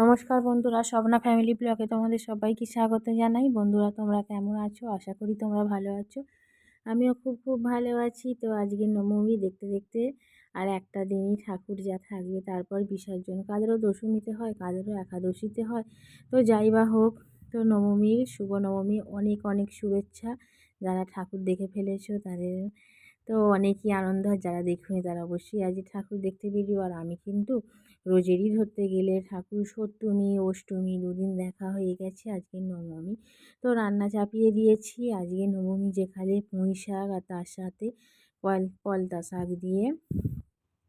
নমস্কার বন্ধুরা স্বপ্না ফ্যামিলি ব্লগে তোমাদের সবাইকে স্বাগত জানাই। বন্ধুরা, তোমরা কেমন আছো? আশা করি তোমরা ভালো আছো। আমিও খুব খুব ভালো আছি। তো আজকে নবমী দেখতে দেখতে আর একটা দিনই ঠাকুর যা থাকবে, তারপর বিসর্জন। কাদেরও দশমীতে হয়, কাদেরও একাদশীতে হয়। তো যাই বা হোক, তো নবমীর শুভ নবমী অনেক অনেক শুভেচ্ছা। যারা ঠাকুর দেখে ফেলেছো, তাদের তো অনেকই আনন্দ হয় যারা দেখুনি, তারা অবশ্যই আজ ঠাকুর দেখতে বেরিও আর আমি কিন্তু রোজেরই ধরতে গেলে ঠাকুর সপ্তমী, অষ্টমী দুদিন দেখা হয়ে গেছে, আজকে নবমী। তো রান্না চাপিয়ে দিয়েছি, আজকে নবমী যেখানে পুঁই শাক আর তার সাথে পল, পলতা শাক দিয়ে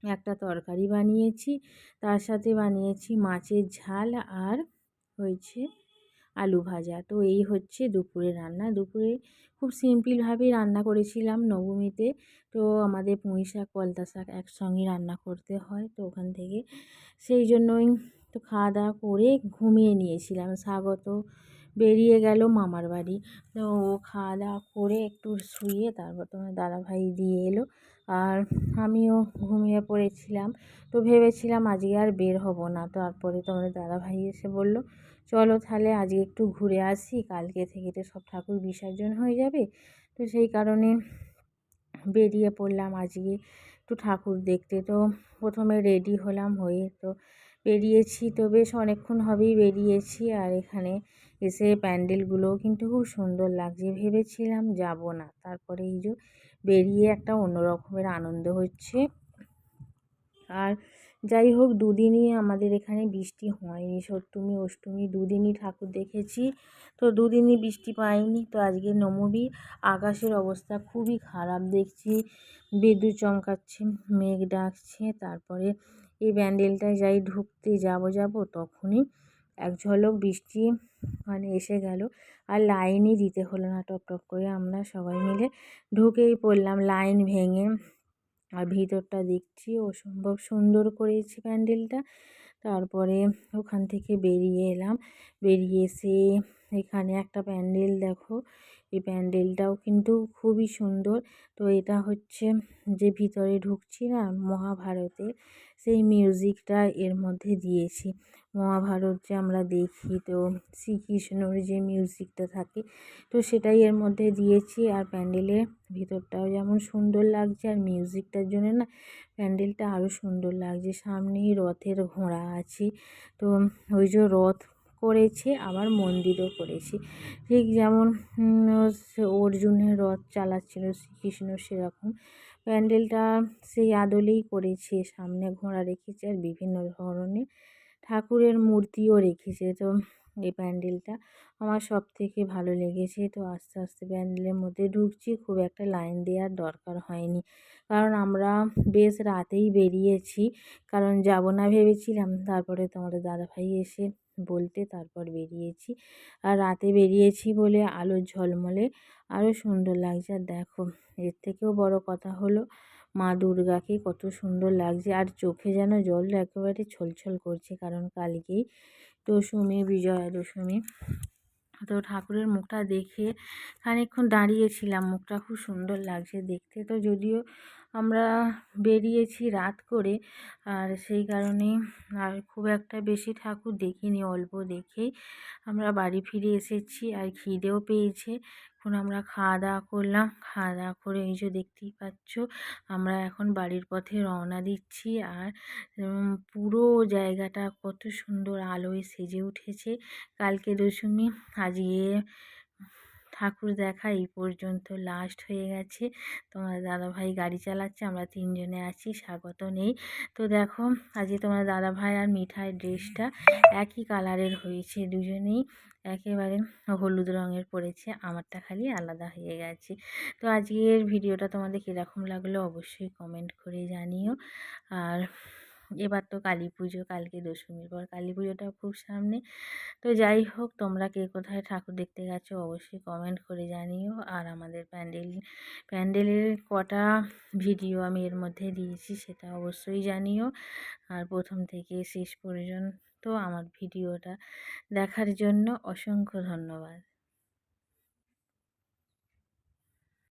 একটা তরকারি বানিয়েছি। তার সাথে বানিয়েছি মাছের ঝাল আর হয়েছে আলু ভাজা। তো এই হচ্ছে দুপুরে রান্না। দুপুরে খুব সিম্পলভাবেই রান্না করেছিলাম নবমীতে। তো আমাদের পুঁই শাক কলতা শাক একসঙ্গে রান্না করতে হয় তো ওখান থেকে। সেই জন্যই তো খাওয়া দাওয়া করে ঘুমিয়ে নিয়েছিলাম। স্বাগত। বেরিয়ে গেল মামার বাড়ি। তো ও খাওয়া দাওয়া করে একটু শুয়ে তারপর তোমার দাদাভাই দিয়ে এলো। আর আমিও ঘুমিয়ে পড়েছিলাম। তো ভেবেছিলাম আজকে আর বের হব না। তারপরে তোমাদের দাদাভাই এসে বলল, চলো তাহলে আজকে একটু ঘুরে আসি। কালকে থেকে তো সব ঠাকুর বিসর্জন হয়ে যাবে। তো সেই কারণে বেরিয়ে পড়লাম আজকে একটু ঠাকুর দেখতে। তো প্রথমে রেডি হলাম হয়ে তো বেরিয়েছি। তো বেশ অনেকক্ষণ হবেই বেরিয়েছি। আর এখানে এসে প্যান্ডেলগুলোও কিন্তু খুব সুন্দর লাগছে। ভেবেছিলাম যাব না। তারপরে এই যে বেরিয়ে একটা অন্য রকমের আনন্দ হচ্ছে। আর যাই হোক, দুদিনই আমাদের এখানে বৃষ্টি হয়নি। সপ্তমী, অষ্টমী দুদিনই ঠাকুর দেখেছি। তো দুদিনই বৃষ্টি পাইনি। তো আজকে নবমী আকাশের অবস্থা খুবই খারাপ দেখছি। বিদ্যুৎ চমকাচ্ছে, মেঘ ডাকছে। তারপরে এই ব্যান্ডেলটায় যাই ঢুকতে যাব যাব, তখনই এক ঝলক বৃষ্টি মানে এসে গেল। আর লাইনই দিতে হলো না টপ টপ করে। আমরা সবাই মিলে ঢুকেই পড়লাম লাইন ভেঙে। আর ভিতরটা দেখছি অসম্ভব সুন্দর করেছি প্যান্ডেলটা। তারপরে ওখান থেকে বেরিয়ে এলাম। বেরিয়ে এসে এখানে একটা প্যান্ডেল দেখো। এই প্যান্ডেলটাও কিন্তু খুবই সুন্দর। তো এটা হচ্ছে যে ভিতরে ঢুকছি না, মহাভারতে, সেই মিউজিকটা এর মধ্যে দিয়েছি। মহাভারত যে আমরা দেখি, তো শ্রীকৃষ্ণর যে মিউজিকটা থাকে, তো সেটাই এর মধ্যে দিয়েছি। আর প্যান্ডেলের ভিতরটাও যেমন সুন্দর লাগছে, আর মিউজিকটার জন্য না প্যান্ডেলটা আরও সুন্দর লাগছে। সামনেই রথের ঘোড়া আছে। তো ওই যে রথ করেছে, আবার মন্দিরও করেছে। ঠিক যেমন অর্জুনের রথ চালাচ্ছিল শ্রীকৃষ্ণ সেরকম। প্যান্ডেলটা সেই আদলেই করেছে, সামনে ঘোড়া রেখেছে আর বিভিন্ন ধরনের ঠাকুরের মূর্তিও রেখেছে। তো এই প্যান্ডেলটা আমার সব থেকে ভালো লেগেছে। তো আস্তে আস্তে প্যান্ডেলের মধ্যে ঢুকছি, খুব একটা লাইন দেওয়ার দরকার হয়নি। কারণ আমরা বেশ রাতেই বেরিয়েছি, কারণ যাব না ভেবেছিলাম। তারপরে তোমাদের দাদাভাই এসে বলতে তারপর বেরিয়েছি। আর রাতে বেরিয়েছি বলে আলোর ঝলমলে আরও সুন্দর লাগছে। আর দেখো, এর থেকেও বড় কথা হলো, মা দুর্গাকে কত সুন্দর লাগছে। আর চোখে যেন জল একেবারে ছলছল করছে, কারণ কালকেই দশমী, বিজয়া দশমী। তো ঠাকুরের মুখটা দেখে খানিকক্ষণ দাঁড়িয়েছিলাম, মুখটা খুব সুন্দর লাগছে। দেখতে তো যদিও আমরা বেরিয়েছি রাত করে। আর সেই কারণে আর খুব একটা বেশি ঠাকুর দেখিনি, অল্প দেখেই। আমরা বাড়ি ফিরে এসেছি আর খিদেও পেয়েছে। এখন আমরা খাওয়া দাওয়া করলাম। খাওয়া দাওয়া করে এই যে দেখতেই পাচ্ছ, আমরা এখন বাড়ির পথে রওনা দিচ্ছি। আর পুরো জায়গাটা কত সুন্দর আলোয় সেজে উঠেছে। কালকে দশমী, আজকে ঠাকুর দেখা এই পর্যন্ত লাস্ট হয়ে গেছে। তোমার দাদাভাই গাড়ি চালাচ্ছে, আমরা তিনজনে আছি, স্বাগত নেই। তো দেখো, আজকে তোমার দাদাভাই আর মিঠাই ড্রেসটা একই কালারের হয়েছে, দুজনেই একেবারে হলুদ রঙের পড়েছে আমারটা খালি আলাদা হয়ে গেছে। তো আজকের ভিডিওটা তোমাদের কীরকম লাগল অবশ্যই কমেন্ট করে জানিও। আর এবার তো কালী পুজো, কালকে দশমীর পর কালী পুজোটা খুব সামনে। তো যাই হোক, তোমরা কে কোথায় ঠাকুর দেখতে গেছো অবশ্যই কমেন্ট করে জানিও। আর আমাদের প্যান্ডেল, প্যান্ডেলের কটা ভিডিও আমি এর মধ্যে দিয়েছি সেটা অবশ্যই জানিও। আর প্রথম থেকে শেষ পর্যন্ত আমার ভিডিওটা দেখার জন্য অসংখ্য ধন্যবাদ।